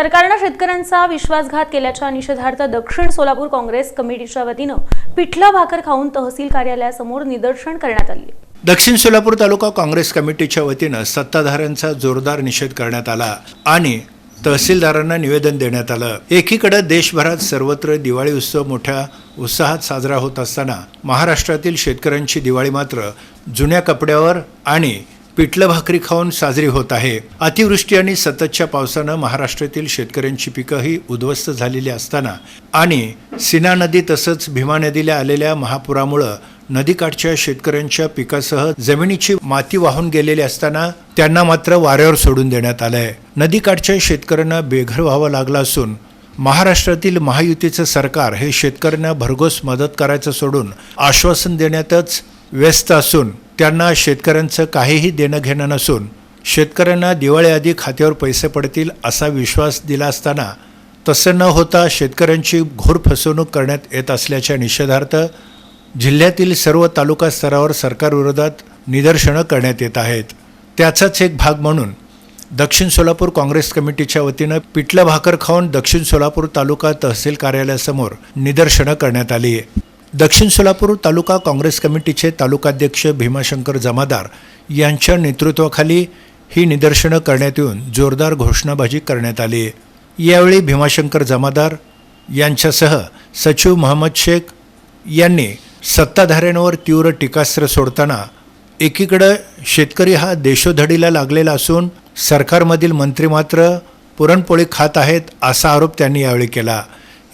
सरकारनं शेतकऱ्यांचा विश्वासघात केल्याच्या निषेधार्थ दक्षिण सोलापूर काँग्रेस कमिटीच्या वतीनं पिठला भाकर खाऊन तहसील कार्यालयासमोर निदर्शन करण्यात आले दक्षिण सोलापूर तालुका काँग्रेस कमिटीच्या वतीनं सत्ताधाऱ्यांचा जोरदार निषेध करण्यात आला आणि तहसीलदारांना निवेदन देण्यात आलं. एकीकडे देशभरात सर्वत्र दिवाळी उत्सव मोठ्या उत्साहात साजरा होत असताना महाराष्ट्रातील शेतकऱ्यांची दिवाळी मात्र जुन्या कपड्यावर आणि पिठलं भाकरी खाऊन साजरी होत आहे. अतिवृष्टी आणि सततच्या पावसानं महाराष्ट्रातील शेतकऱ्यांची पिकंही उद्ध्वस्त झालेली असताना आणि सिना नदी तसंच भीमा नदीला आलेल्या महापुरामुळं नदीकाठच्या शेतकऱ्यांच्या पिकासह जमिनीची माती वाहून गेलेली असताना त्यांना मात्र वाऱ्यावर सोडून देण्यात आलंय. नदीकाठच्या शेतकऱ्यांना बेघर व्हावं लागलं असून महाराष्ट्रातील महायुतीचं सरकार हे शेतकऱ्यांना भरघोस मदत करायचं सोडून आश्वासन देण्यातच व्यस्त असून त्यांना शेतकऱ्यांचं काहीही देणं घेणं नसून शेतकऱ्यांना दिवाळीआधी खात्यावर पैसे पडतील असा विश्वास दिला असताना तसं न होता शेतकऱ्यांची घोर फसवणूक करण्यात येत असल्याच्या निषेधार्थ जिल्ह्यातील सर्व तालुका स्तरावर सरकारविरोधात निदर्शनं करण्यात येत आहेत. त्याचाच एक भाग म्हणून दक्षिण सोलापूर काँग्रेस कमिटीच्या वतीनं पिठलं भाकर खाऊन दक्षिण सोलापूर तालुका तहसील कार्यालयासमोर निदर्शनं करण्यात आली आहे. दक्षिण सोलापूर तालुका काँग्रेस कमिटीचे तालुकाध्यक्ष भीमाशंकर जमादार यांच्या नेतृत्वाखाली ही निदर्शनं करण्यात येऊन जोरदार घोषणाबाजी करण्यात आली. यावेळी भीमाशंकर जमादार यांच्यासह सचिव मोहम्मद शेख यांनी सत्ताधाऱ्यांवर तीव्र टीकास्त्र सोडताना एकीकडं शेतकरी हा देशोधडीला लागलेला असून सरकारमधील मंत्री मात्र पुरणपोळी खात आहेत असा आरोप त्यांनी यावेळी केला.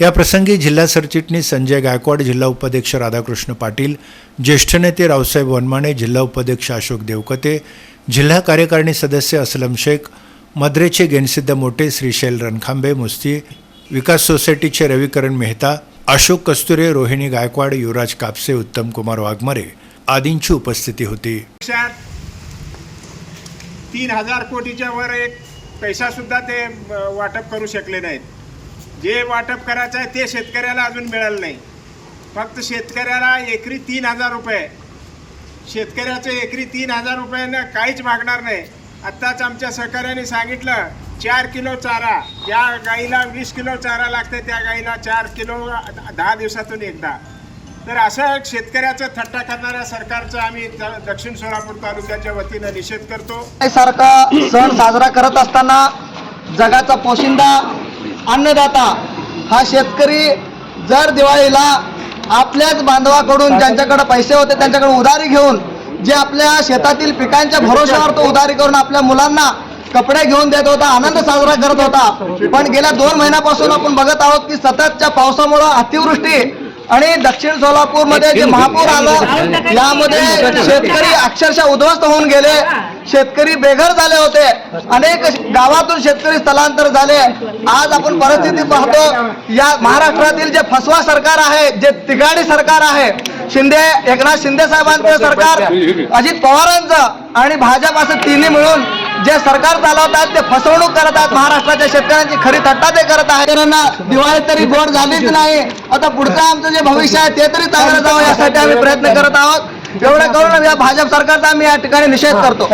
या प्रसंगी जिल्हा सरचिटणीस संजय गायकवाड जिल्हा उपाध्यक्ष राधाकृष्ण पाटील ज्येष्ठ नेते रावसाहेब वनमाने जिल्हा उपाध्यक्ष अशोक देवकते जिल्हा कार्यकारिणी सदस्य असलम शेख मद्रेचे गेनसिद्ध मोठे श्रीशैल रणखांबे मुस्ती विकास सोसायटीचे रविकरण मेहता अशोक कस्तुरे रोहिणी गायकवाड युवराज कापसे उत्तम कुमार वाघमारे आदींची उपस्थिती होती. तीन हजार कोटीच्या वर एक पैसा सुद्धा ते वाटप करू शकले नाहीत. जे वाटप करायचं आहे ते शेतकऱ्याला अजून मिळालं नाही. फक्त शेतकऱ्याला एकरी तीन हजार रुपये. शेतकऱ्याचं एकरी तीन हजार रुपयानं काहीच मागणार नाही. आत्ताच आमच्या सहकार्याने सांगितलं चार किलो चारा. ज्या गाईला वीस किलो चारा लागते त्या गाईला चार किलो दहा दिवसातून एकदा. तर असं शेतकऱ्याचा थट्टा करणाऱ्या सरकारचा आम्ही दक्षिण सोलापूर तालुक्याच्या वतीनं निषेध करतो. सारखा सण साजरा करत असताना जगाचा पोशिंदा अन्नदाता हा शेतकरी जर दिवाळीला आपल्याच बांधवाकडून ज्यांच्याकडे पैसे होते त्यांच्याकडे उधारी घेऊन जे आपल्या शेतातील पिकांच्या भरोश्यावर तो उधारी करून आपल्या मुलांना कपडे घेऊन देत होता आनंद साजरा करत होता. पण गेल्या दोन महिन्यापासून आपण बघत आहोत की सततच्या पावसामुळं अतिवृष्टी आणि दक्षिण सोलापूरमध्ये जे महापूर आलं यामध्ये शेतकरी अक्षरशः उद्ध्वस्त होऊन गेले. शेतकरी बेघर झाले होते. अनेक गावातून शेतकरी स्थलांतर झाले. आज आपण परिस्थिती पाहतो या महाराष्ट्रातील जे फसवा सरकार आहे जे तिगाडी सरकार आहे शिंदे एकनाथ शिंदे साहेबांचं सरकार अजित पवारांचं आणि भाजप असं तिन्ही मिळून जे सरकार चालवतात ते फसवणूक करत आहेत महाराष्ट्राच्या शेतकऱ्यांची खरी थट्टा ते करत आहेत. शेतकऱ्यांना दिवाळी तरी गोड झालीच नाही. आता पुढचं आमचं जे भविष्य आहे ते तरी चांगलं जावं यासाठी आम्ही प्रयत्न करत आहोत. एवढं करून या भाजप सरकारचा आम्ही या ठिकाणी निषेध करतो.